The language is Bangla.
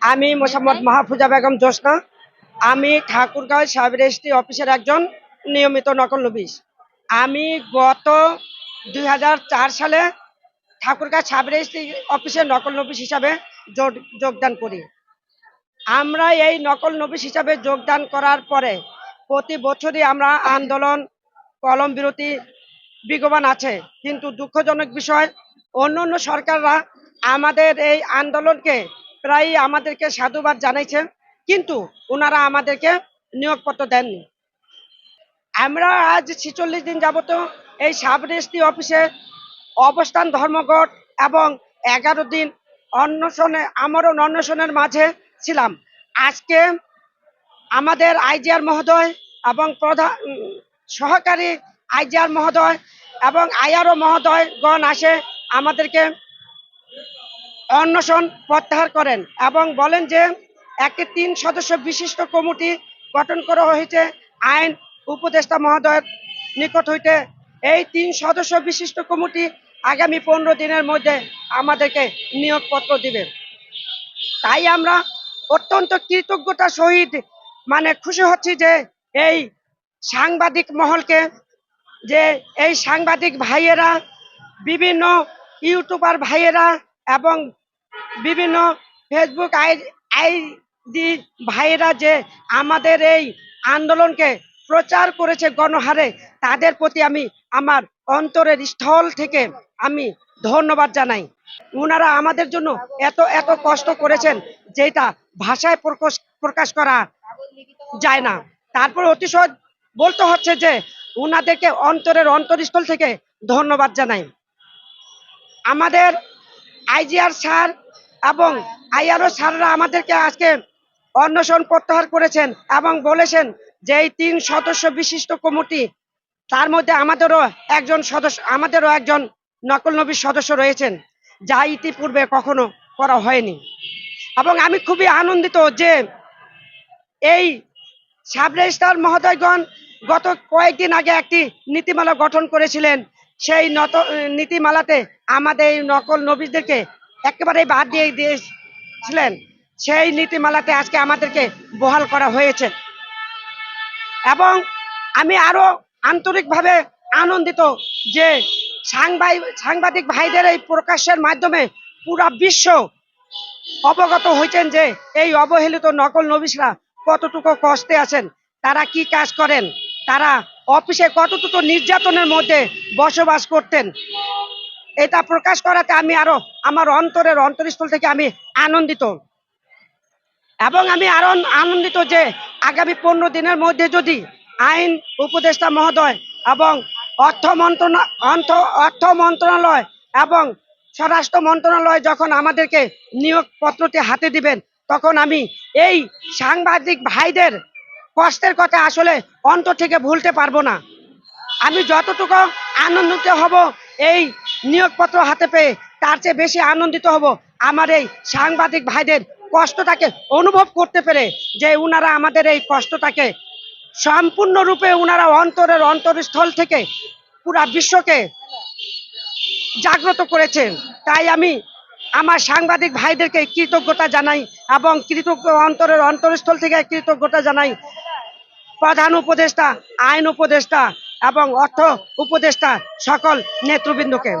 আমি মোসাম্মদ মাহফুজা বেগম জোসনা। আমি ঠাকুরগাঁও সাব রেজিস্ট্রি অফিসের একজন নিয়মিত নকল নবিশ আমি গত দুই হাজার চার সালে ঠাকুরগাঁও সাব রেজিস্ট্রি অফিসের নকল নবিশ হিসাবে যোগ- যোগদান করি। আমরা এই নকল নবিশ হিসাবে যোগদান করার পরে প্রতি বছরই আমরা আন্দোলন, কলম বিরতি বিগমান আছে। কিন্তু দুঃখজনক বিষয় অন্য অন্য সরকাররা আমাদের এই আন্দোলনকে প্রায় আমাদেরকে সাধুবাদ জানাইছেন, কিন্তু ওনারা আমাদেরকে নিয়োগপত্র দেননি। আমরা আজ ছিচল্লিশ দিন যাবত এই সাব রেজিস্ট্রি অফিসে অবস্থান, ধর্মঘট এবং এগারো দিন অন্বেষণে, আমরণ অন্বেষণের মাঝে ছিলাম। আজকে আমাদের আইজিআর মহোদয় এবং প্রধান সহকারী আইজিআর মহোদয় এবং আইআরও মহোদয়গণ আসে আমাদেরকে অন্বেষণ প্রত্যাহার করেন এবং বলেন যে একটি তিন সদস্য বিশিষ্ট কমিটি গঠন করা হয়েছে আইন উপদেষ্টা মহোদয়ের নিকট হইতে। এই তিন সদস্য বিশিষ্ট কমিটি আগামী পনেরো দিনের মধ্যে আমাদেরকে নিয়োগপত্র দিবে। তাই আমরা অত্যন্ত কৃতজ্ঞতা সহিত মানে খুশি হচ্ছি যে এই সাংবাদিক মহলকে, যে এই সাংবাদিক ভাইয়েরা, বিভিন্ন ইউটিউবার ভাইয়েরা এবং বিভিন্ন ফেসবুক আই আইডি ভাইয়েরা যে আমাদের এই আন্দোলনকে প্রচার করেছে গণহারে, তাদের প্রতি আমি আমার অন্তরের স্থল থেকে আমি ধন্যবাদ জানাই। ওনারা আমাদের জন্য এত এত কষ্ট করেছেন যেটা ভাষায় প্রকাশ প্রকাশ করা যায় না। তারপর অতিশয় বলতে হচ্ছে যে ওনাদেরকে অন্তরের অন্তরস্থল থেকে ধন্যবাদ জানাই। আমাদের আইজিআর স্যার এবং আইআরও স্যাররা আমাদেরকে আজকে অন্বেষণ প্রত্যাহার করেছেন এবং বলেছেন যে এই তিন সদস্য বিশিষ্ট কমিটি, তার মধ্যে আমাদেরও একজন সদস্য, আমাদেরও একজন নকল নবীর সদস্য রয়েছেন, যা ইতিপূর্বে কখনো করা হয়নি। এবং আমি খুবই আনন্দিত যে এই সাব রেজিস্ট্রার মহোদয়গণ গত কয়েকদিন আগে একটি নীতিমালা গঠন করেছিলেন সেই নত নীতিমালাতে আমাদের এই নকল নবীদেরকে একেবারে বাদ দিয়ে দিয়েছিলেন। সেই নীতিমালাতে আজকে আমাদেরকে বহাল করা হয়েছে। এবং আমি আরও আন্তরিকভাবে আনন্দিত যে সাংবাদিক সাংবাদিক ভাইদের এই প্রকাশের মাধ্যমে পুরা বিশ্ব অবগত হয়েছেন যে এই অবহেলিত নকল নবিশরা কতটুকু কষ্টে আছেন, তারা কি কাজ করেন, তারা অফিসে কতটুকু নির্যাতনের মধ্যে বসবাস করতেন? এটা প্রকাশ করাতে আমি আরও, আমার অন্তরের অন্তরস্থল থেকে আমি আনন্দিত। এবং আমি আরও আনন্দিত যে আগামী পনেরো দিনের মধ্যে যদি আইন উপদেষ্টা মহোদয় এবং অর্থ মন্ত্রণা, অর্থ অর্থ মন্ত্রণালয় এবং স্বরাষ্ট্র মন্ত্রণালয় যখন আমাদেরকে নিয়োগপত্রটি হাতে দিবেন, তখন আমি এই সাংবাদিক ভাইদের কষ্টের কথা আসলে অন্তর থেকে ভুলতে পারব না। আমি যতটুকু আনন্দিত হব, এই নিয়োগপত্র হাতে পেয়ে তার চেয়ে বেশি আনন্দিত হব আমার এই সাংবাদিক ভাইদের কষ্টটাকে অনুভব করতে পেরে যে উনারা আমাদের এই কষ্টটাকে সম্পূর্ণরূপে উনারা অন্তরের অন্তরস্থল থেকে পুরা বিশ্বকে জাগ্রত করেছেন। তাই আমি আমার সাংবাদিক ভাইদেরকে কৃতজ্ঞতা জানাই এবং কৃতজ্ঞ অন্তরের অন্তরস্থল থেকে কৃতজ্ঞতা জানাই প্রধান উপদেষ্টা আইন উপদেষ্টা এবং অর্থ উপদেষ্টা সকল নেতৃবৃন্দকে।